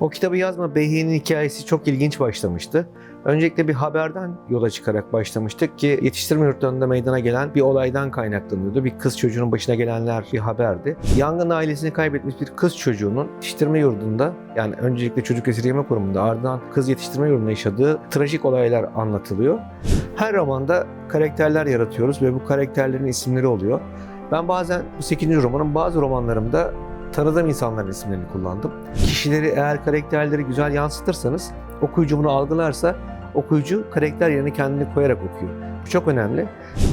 O kitabı yazma Behiye'nin hikayesi çok ilginç başlamıştı. Öncelikle bir haberden yola çıkarak başlamıştık ki yetiştirme yurtlarında meydana gelen bir olaydan kaynaklanıyordu. Bir kız çocuğunun başına gelenler bir haberdi. Yangın ailesini kaybetmiş bir kız çocuğunun yetiştirme yurdunda yani öncelikle çocuk esirgeme kurumunda ardından kız yetiştirme yurdunda yaşadığı trajik olaylar anlatılıyor. Her romanda karakterler yaratıyoruz ve bu karakterlerin isimleri oluyor. Ben bazen bu 8. romanın bazı romanlarımda tanıdığım insanların isimlerini kullandım. Kişileri eğer karakterleri güzel yansıtırsanız okuyucu bunu algılarsa okuyucu karakter yerine kendini koyarak okuyor. Bu çok önemli.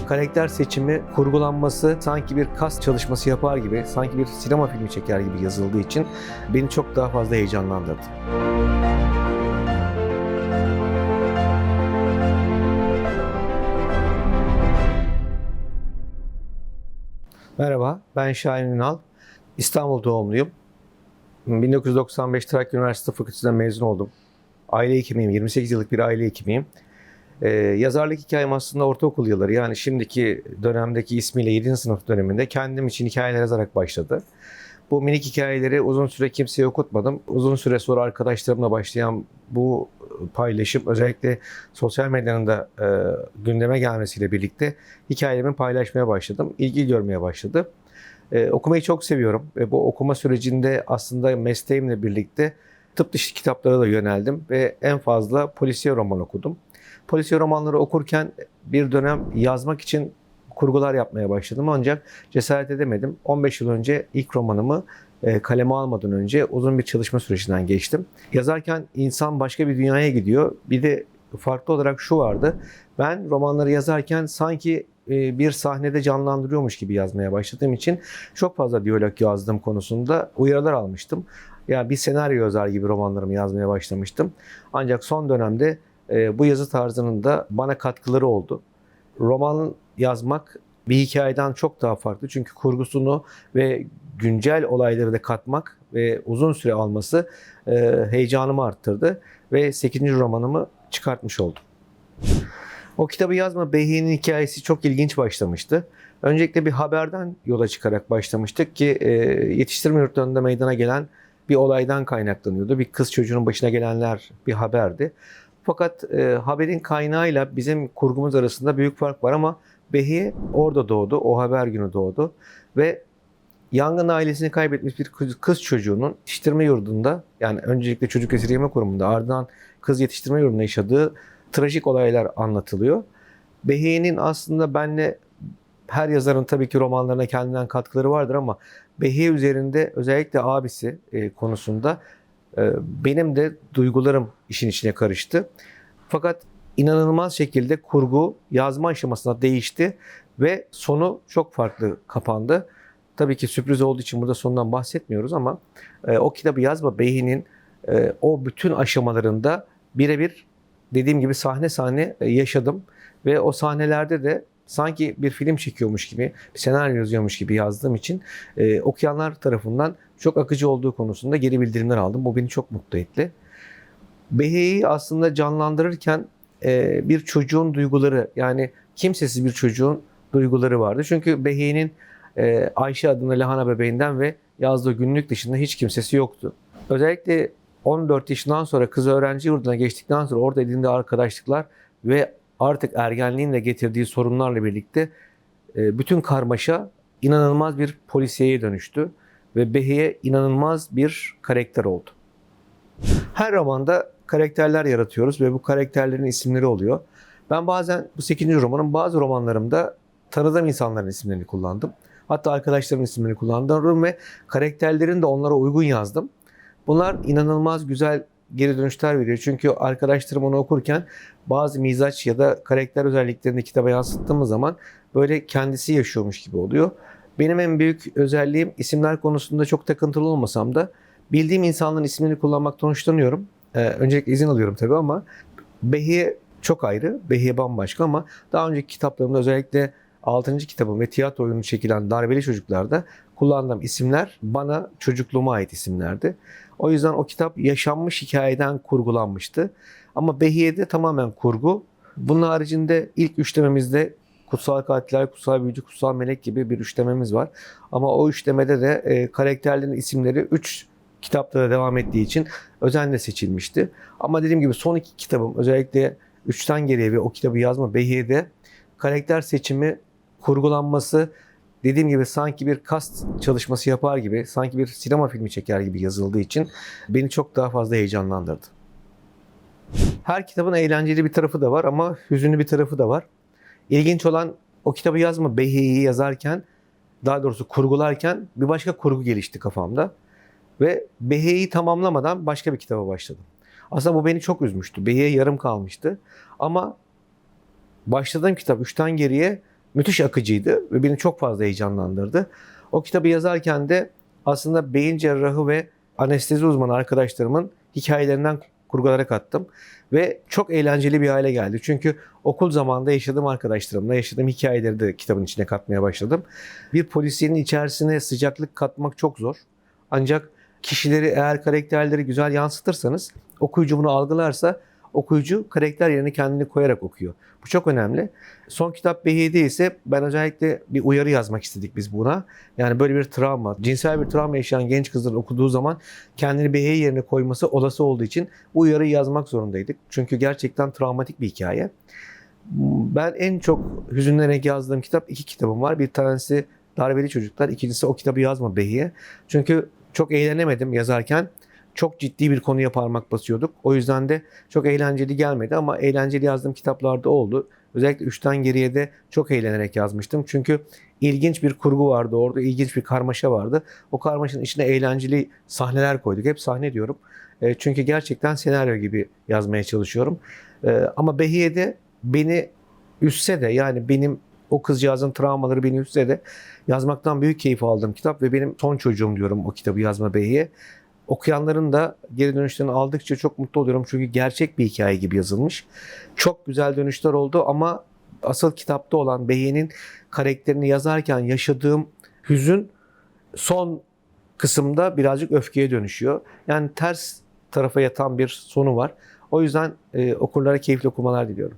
Karakter seçimi, kurgulanması sanki bir kas çalışması yapar gibi, sanki bir sinema filmi çeker gibi yazıldığı için beni çok daha fazla heyecanlandırdı. Merhaba, ben Şahin Ünal. İstanbul doğumluyum. 1995 Trakya Üniversitesi Fakültesinden mezun oldum. Aile hekimiyim, 28 yıllık bir aile hekimiyim. Ee, yazarlık hikayem aslında ortaokul yılları yani şimdiki dönemdeki ismiyle 7. sınıf döneminde kendim için hikayeler yazarak başladı. Bu minik hikayeleri uzun süre kimseye okutmadım. Uzun süre sonra arkadaşlarımla başlayan bu paylaşım özellikle sosyal medyanın da e, gündeme gelmesiyle birlikte hikayelerimi paylaşmaya başladım. İlgi görmeye başladı. E, okumayı çok seviyorum ve bu okuma sürecinde aslında mesleğimle birlikte tıp dışı kitaplara da yöneldim ve en fazla polisiye roman okudum. Polisiye romanları okurken bir dönem yazmak için kurgular yapmaya başladım ancak cesaret edemedim. 15 yıl önce ilk romanımı e, kaleme almadan önce uzun bir çalışma sürecinden geçtim. Yazarken insan başka bir dünyaya gidiyor. Bir de farklı olarak şu vardı. Ben romanları yazarken sanki e, bir sahnede canlandırıyormuş gibi yazmaya başladığım için çok fazla diyalog yazdığım konusunda uyarılar almıştım. Yani bir senaryo yazar gibi romanlarımı yazmaya başlamıştım. Ancak son dönemde e, bu yazı tarzının da bana katkıları oldu. Roman yazmak bir hikayeden çok daha farklı. Çünkü kurgusunu ve güncel olayları da katmak ve uzun süre alması e, heyecanımı arttırdı ve 8. romanımı çıkartmış oldum. O kitabı yazma Behiye'nin hikayesi çok ilginç başlamıştı. Öncelikle bir haberden yola çıkarak başlamıştık ki e, yetiştirme yurtlarında meydana gelen bir olaydan kaynaklanıyordu. Bir kız çocuğunun başına gelenler bir haberdi. Fakat e, haberin kaynağıyla bizim kurgumuz arasında büyük fark var ama Behiye orada doğdu, o haber günü doğdu ve yangın ailesini kaybetmiş bir kız, çocuğunun yetiştirme yurdunda yani öncelikle çocuk esirgeme kurumunda ardından kız yetiştirme yurdunda yaşadığı trajik olaylar anlatılıyor. Behiye'nin aslında benle her yazarın tabii ki romanlarına kendinden katkıları vardır ama Behiye üzerinde özellikle abisi e, konusunda e, benim de duygularım işin içine karıştı. Fakat inanılmaz şekilde kurgu yazma aşamasında değişti ve sonu çok farklı kapandı. Tabii ki sürpriz olduğu için burada sonundan bahsetmiyoruz ama e, o kitabı yazma Behi'nin e, o bütün aşamalarında birebir dediğim gibi sahne sahne e, yaşadım ve o sahnelerde de sanki bir film çekiyormuş gibi, bir senaryo yazıyormuş gibi yazdığım için e, okuyanlar tarafından çok akıcı olduğu konusunda geri bildirimler aldım. Bu beni çok mutlu etti. Behi'yi aslında canlandırırken e, bir çocuğun duyguları yani kimsesiz bir çocuğun duyguları vardı. Çünkü Behi'nin e, Ayşe adında lahana bebeğinden ve yazdığı günlük dışında hiç kimsesi yoktu. Özellikle 14 yaşından sonra kız öğrenci yurduna geçtikten sonra orada edindiği arkadaşlıklar ve artık ergenliğin de getirdiği sorunlarla birlikte e, bütün karmaşa inanılmaz bir polisiyeye dönüştü ve Behiye inanılmaz bir karakter oldu. Her romanda karakterler yaratıyoruz ve bu karakterlerin isimleri oluyor. Ben bazen bu 8. romanın bazı romanlarımda tanıdığım insanların isimlerini kullandım. Hatta arkadaşlarımın isimlerini kullandım ve karakterlerini de onlara uygun yazdım. Bunlar inanılmaz güzel geri dönüşler veriyor. Çünkü arkadaşlarım onu okurken bazı mizaç ya da karakter özelliklerini kitaba yansıttığımız zaman böyle kendisi yaşıyormuş gibi oluyor. Benim en büyük özelliğim isimler konusunda çok takıntılı olmasam da bildiğim insanların ismini kullanmaktan hoşlanıyorum. Ee, öncelikle izin alıyorum tabii ama Behiye çok ayrı, Behiye bambaşka ama daha önceki kitaplarımda özellikle 6. kitabım ve tiyatro oyunu çekilen Darbeli Çocuklar'da kullandığım isimler bana çocukluğuma ait isimlerdi. O yüzden o kitap yaşanmış hikayeden kurgulanmıştı. Ama Behiye'de tamamen kurgu. Bunun haricinde ilk üçlememizde Kutsal Katiller, Kutsal Büyücü, Kutsal Melek gibi bir üçlememiz var. Ama o üçlemede de e, karakterlerin isimleri üç kitapta da devam ettiği için özenle seçilmişti. Ama dediğim gibi son iki kitabım özellikle üçten geriye ve o kitabı yazma Behiye'de karakter seçimi, kurgulanması dediğim gibi sanki bir kast çalışması yapar gibi, sanki bir sinema filmi çeker gibi yazıldığı için beni çok daha fazla heyecanlandırdı. Her kitabın eğlenceli bir tarafı da var ama hüzünlü bir tarafı da var. İlginç olan o kitabı yazma Behiye'yi yazarken, daha doğrusu kurgularken bir başka kurgu gelişti kafamda. Ve Behiye'yi tamamlamadan başka bir kitaba başladım. Aslında bu beni çok üzmüştü. Behiye yarım kalmıştı. Ama başladığım kitap üçten geriye müthiş akıcıydı ve beni çok fazla heyecanlandırdı. O kitabı yazarken de aslında beyin cerrahı ve anestezi uzmanı arkadaşlarımın hikayelerinden kurgularak attım. Ve çok eğlenceli bir hale geldi. Çünkü okul zamanında yaşadığım arkadaşlarımla yaşadığım hikayeleri de kitabın içine katmaya başladım. Bir polisiyenin içerisine sıcaklık katmak çok zor. Ancak kişileri eğer karakterleri güzel yansıtırsanız okuyucu bunu algılarsa okuyucu karakter yerine kendini koyarak okuyor. Bu çok önemli. Son kitap Behiye'de ise ben özellikle bir uyarı yazmak istedik biz buna. Yani böyle bir travma, cinsel bir travma yaşayan genç kızların okuduğu zaman kendini Behiye yerine koyması olası olduğu için bu uyarıyı yazmak zorundaydık. Çünkü gerçekten travmatik bir hikaye. Ben en çok hüzünlenerek yazdığım kitap iki kitabım var. Bir tanesi Darbeli Çocuklar, ikincisi o kitabı yazma Behiye. Çünkü çok eğlenemedim yazarken. Çok ciddi bir konuya parmak basıyorduk. O yüzden de çok eğlenceli gelmedi ama eğlenceli yazdığım kitaplarda oldu. Özellikle üçten geriye de çok eğlenerek yazmıştım. Çünkü ilginç bir kurgu vardı orada, ilginç bir karmaşa vardı. O karmaşanın içine eğlenceli sahneler koyduk. Hep sahne diyorum. E, çünkü gerçekten senaryo gibi yazmaya çalışıyorum. E, ama Behiye'de beni üstse de yani benim o kızcağızın travmaları beni üstse de yazmaktan büyük keyif aldığım kitap ve benim son çocuğum diyorum o kitabı yazma Behiye. Okuyanların da geri dönüşlerini aldıkça çok mutlu oluyorum çünkü gerçek bir hikaye gibi yazılmış. Çok güzel dönüşler oldu ama asıl kitapta olan Behiye'nin karakterini yazarken yaşadığım hüzün son kısımda birazcık öfkeye dönüşüyor. Yani ters tarafa yatan bir sonu var. O yüzden e, okurlara keyifli okumalar diliyorum.